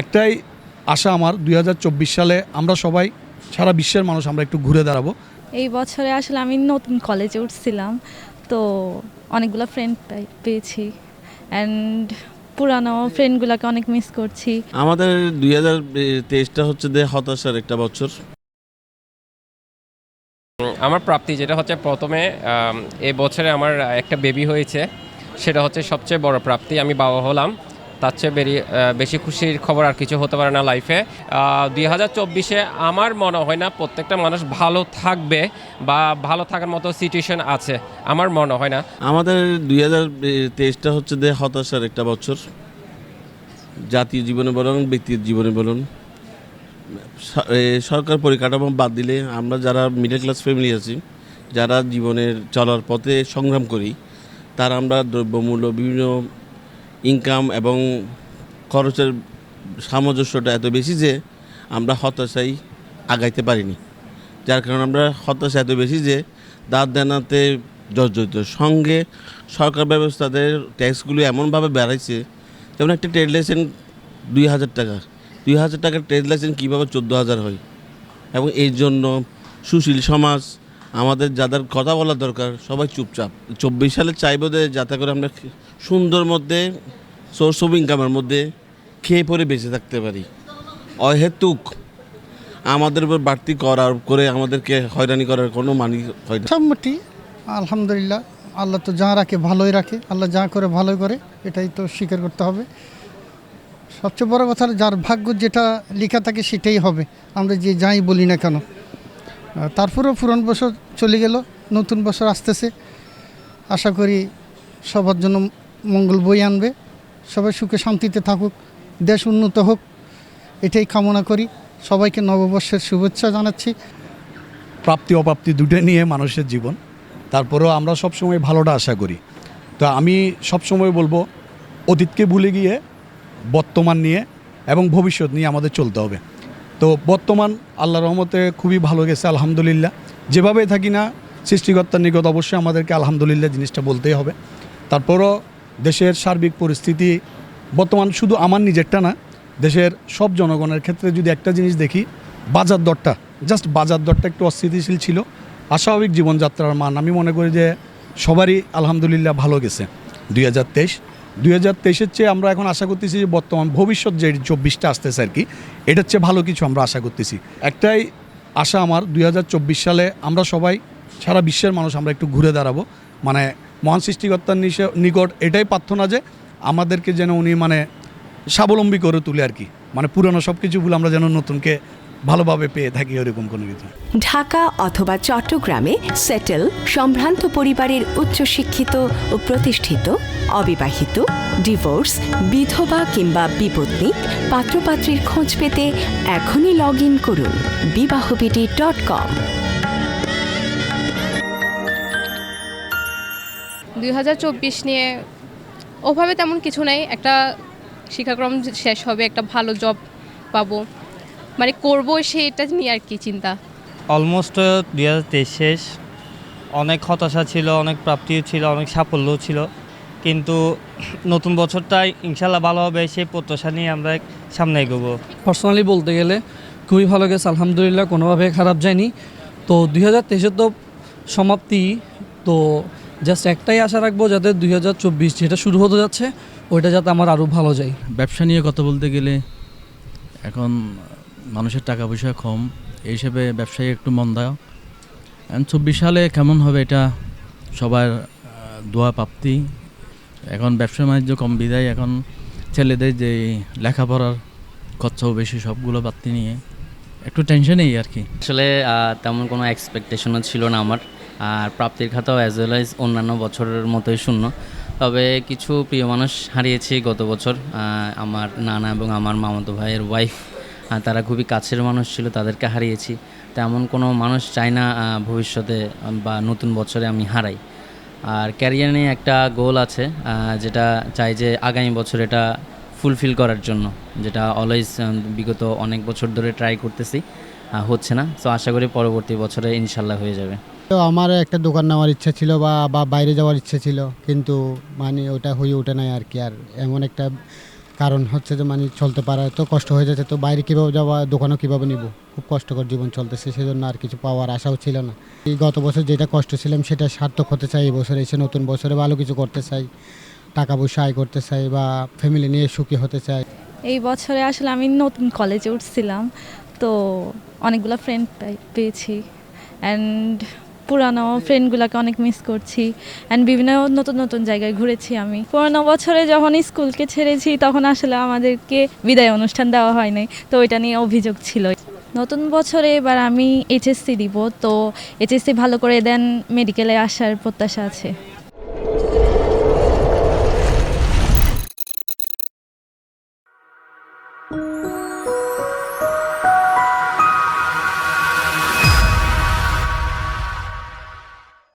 একটাই আশা আমার দু হাজার চব্বিশ সালে আমরা সবাই সারা বিশ্বের মানুষ আমরা একটু ঘুরে দাঁড়াবো। এই বছরে আসলে আমি নতুন কলেজে উঠছিলাম তো অনেকগুলো ফ্রেন্ড পেয়েছি। অ্যান্ড পুরানো ফ্রেন্ডগুলোকে অনেক মিস করছি। আমাদের দুই হাজার তেইশটা হচ্ছে যে হতাশার একটা বছর। আমার প্রাপ্তি যেটা হচ্ছে প্রথমে এ বছরে আমার একটা বেবি হয়েছে সেটা হচ্ছে সবচেয়ে বড় প্রাপ্তি আমি বাবা হলাম। তার চেয়ে বেরি আহ, বেশি খুশির খবর আর কিছু হতে পারে না লাইফে দুই হাজার চব্বিশে আমার মনে হয় না প্রত্যেকটা মানুষ ভালো থাকবে বা ভালো থাকার মতো সিচুয়েশন আছে আমার মনে হয় না। আমাদের দুই হাজার তেইশটা হচ্ছে যে হতাশার একটা বছর। জাতীয় জীবনে বলুন ব্যক্তির জীবনে বলুন। সরকার পরিকাঠামো বাদ দিলে আমরা যারা মিডল ক্লাস ফ্যামিলি আছি যারা জীবনের চলার পথে সংগ্রাম করি তার আমরা দ্রব্যমূল্য বিভিন্ন ইনকাম এবং খরচের সামঞ্জস্যটা এত বেশি যে আমরা হতাশায় আগাইতে পারিনি। যার কারণে আমরা হতাশা এত বেশি যে দাঁত দেনাতে জর্জরিত। সঙ্গে সরকার ব্যবস্থাদের ট্যাক্সগুলো এমনভাবে বাড়াইছে, যেমন একটা ট্রেড লাইসেন্স দুই হাজার টাকা। দুই হাজার টাকার ট্রেড লাইসেন্স কীভাবে চোদ্দ হাজার হয়? এবং এই জন্য সুশীল সমাজ, আমাদের যাদের কথা বলা দরকার, সবাই চুপচাপ। চব্বিশ সালে চাইব যাতে করে আমরা সুন্দর মধ্যে সোর্স অফ ইনকামের মধ্যে খেয়ে পরে বেঁচে থাকতে পারি। অহেতুক আমাদের উপর বাড়তি করার করে আমাদেরকে হয়রানি করার কোনো মানি হয় না। আলহামদুলিল্লাহ। আল্লাহ তো যা রাখে ভালোই রাখে, আল্লাহ যা করে ভালোই করে, এটাই তো স্বীকার করতে হবে। সবচেয়ে বড় কথা যার ভাগ্য যেটা লেখা থাকে সেটাই হবে। আমরা যে যাই বলি না কেন। তারপরেও পুরন বছর চলে গেল, নতুন বছর আসতেছে। আশা করি সবার জন্য মঙ্গল বই আনবে। সবাই সুখে শান্তিতে থাকুক, দেশ উন্নত হোক, এটাই কামনা করি। সবাইকে নববর্ষের শুভেচ্ছা জানাচ্ছি। প্রাপ্তি অপ্রাপ্তি দুটো নিয়ে মানুষের জীবন, তারপরেও আমরা সবসময় ভালোটা আশা করি। তো আমি সবসময় বলব, অতীতকে ভুলে গিয়ে, বর্তমান নিয়ে এবং ভবিষ্যৎ নিয়ে আমাদের চলতে হবে। তো বর্তমান আল্লাহ রহমতে খুবই ভালো গেছে, আলহামদুলিল্লাহ। যেভাবে থাকি না, সৃষ্টিকর্তার নিকট অবশ্যই আমাদেরকে আলহামদুলিল্লাহ জিনিসটা বলতেই হবে। তারপরও দেশের সার্বিক পরিস্থিতি বর্তমান শুধু আমার নিজেরটা না, দেশের সব জনগণের ক্ষেত্রে যদি একটা জিনিস দেখি, বাজার দরটা জাস্ট বাজার দরটা একটু অস্থিতিশীল ছিল, অস্বাভাবিক জীবনযাত্রার মান। আমি মনে করি যে সবারই আলহামদুলিল্লাহ ভালো গেছে। দুই হাজার তেইশ, দুই হাজার তেইশের চেয়ে আমরা এখন আশা করতেছি যে বর্তমান ভবিষ্যৎ যে চব্বিশটা আসতেছে আর কি, এটার চেয়ে ভালো কিছু আমরা আশা করতেছি। একটাই আশা আমার, দুই হাজার চব্বিশ সালে আমরা সবাই, সারা বিশ্বের মানুষ আমরা একটু ঘুরে দাঁড়াবো। মানে মহান সৃষ্টিকর্তার নিকট এটাই প্রার্থনা যে আমাদেরকে যেন উনি মানে স্বাবলম্বী করে তুলে আর কি। মানে পুরনো সব কিছু ভুলে আমরা যেন নতুনকে ভালোভাবে পেয়ে থাকি ওরকম কোনো কিছু। ঢাকা অথবা চট্টগ্রামে সেটেল, সম্ভ্রান্ত পরিবারের উচ্চশিক্ষিত ও প্রতিষ্ঠিত, অবিবাহিত, ডিভোর্স, বিধবা কিংবা বিপত্নিক পাত্রপাত্রীর খোঁজ পেতে এখনই লগ ইন করুন বিবাহবিডি ডট কম। দুই হাজার চব্বিশ নিয়ে ওভাবে তেমন কিছু নেই। একটা শিক্ষাক্রম শেষ হবে একটা ভালো জব পাবো। মানে করব সেটা নিয়ে আর কি চিন্তা। অলমোস্ট দুই হাজার তেইশ শেষ। অনেক হতাশা ছিল অনেক প্রাপ্তিও ছিল অনেক সাফল্যও ছিল। কিন্তু নতুন বছরটাই ইনশাল্লাহ ভালো হবে সেই প্রত্যাশা নিয়ে আমরা সামনে এগোবো। পার্সোনালি বলতে গেলে খুবই ভালো গেছে আলহামদুলিল্লাহ কোনোভাবে খারাপ যায়নি। তো দুই হাজার তো সমাপ্তি তো জাস্ট একটাই আশা রাখব যাতে দুই হাজার চব্বিশ যেটা শুরু হতে যাচ্ছে ওইটা যাতে আমার আরও ভালো যায়। ব্যবসা নিয়ে কথা বলতে গেলে এখন মানুষের টাকা পয়সা কম এই হিসেবে ব্যবসায়ী একটু মন্দা। চব্বিশ সালে কেমন হবে এটা সবার দোয়া প্রাপ্তি। এখন ব্যবসা বাণিজ্য কম বিদায় এখন ছেলেদের যে লেখাপড়ার খরচাও বেশি সবগুলো বাড়তি নিয়ে একটু টেনশনেই আর কি। আসলে তেমন কোনো এক্সপেকটেশনও ছিল না আমার। আর প্রাপ্তির খাতাও অ্যাজ ওয়েল এজ অন্যান্য বছরের মতোই শূন্য। তবে কিছু প্রিয় মানুষ হারিয়েছি গত বছর আমার নানা এবং আমার মামাতো ভাইয়ের ওয়াইফ তারা খুবই কাছের মানুষ ছিল, তাদেরকে হারিয়েছি। তেমন কোনো মানুষ চায় না ভবিষ্যতে বা নতুন বছরে আমি হারাই। আর ক্যারিয়ার নিয়ে একটা গোল আছে যেটা চাই যে আগামী বছর এটা ফুলফিল করার জন্য, যেটা অলওয়েজ বিগত অনেক বছর ধরে ট্রাই করতেছি হচ্ছে না। তো আশা করি পরবর্তী বছরে ইনশাল্লাহ হয়ে যাবে। তো আমার একটা দোকান নেওয়ার ইচ্ছা ছিল বা বা বাইরে যাওয়ার ইচ্ছা ছিল, কিন্তু মানে ওটা হয়ে ওঠে নাই আর কি আর এমন একটা কারণ হচ্ছে যে মানে চলতে পারা তো কষ্ট হয়ে যাচ্ছে, তো বাইরে কীভাবে যাওয়া, দোকানও কীভাবে নিব? খুব কষ্টকর জীবন চলতেছে, সেজন্য আর কিছু পাওয়ার আশাও ছিল না। এই গত বছর যেটা কষ্ট ছিলাম, সেটা সার্থক হতে চাই, এই বছর এসে নতুন বছরে ভালো কিছু করতে চাই, টাকা পয়সা আয় করতে চাই বা ফ্যামিলি নিয়ে সুখী হতে চাই। এই বছরে আসলে আমি নতুন কলেজে উঠছিলাম, তো অনেকগুলো ফ্রেন্ড পেয়েছি। অ্যান্ড পুরানো ফ্রেন্ডগুলোকে অনেক মিস করছি অ্যান্ড বিভিন্ন নতুন নতুন জায়গায় ঘুরেছি আমি। পুরোনো বছরে যখন স্কুলকে ছেড়েছি তখন আসলে আমাদেরকে বিদায় অনুষ্ঠান দেওয়া হয় নাই, তো ওইটা নিয়ে অভিযোগ ছিল। নতুন বছরে এবার আমি এইচএসসি দিব, তো এইচএসসি ভালো করে দেন মেডিকেলে আসার প্রত্যাশা আছে।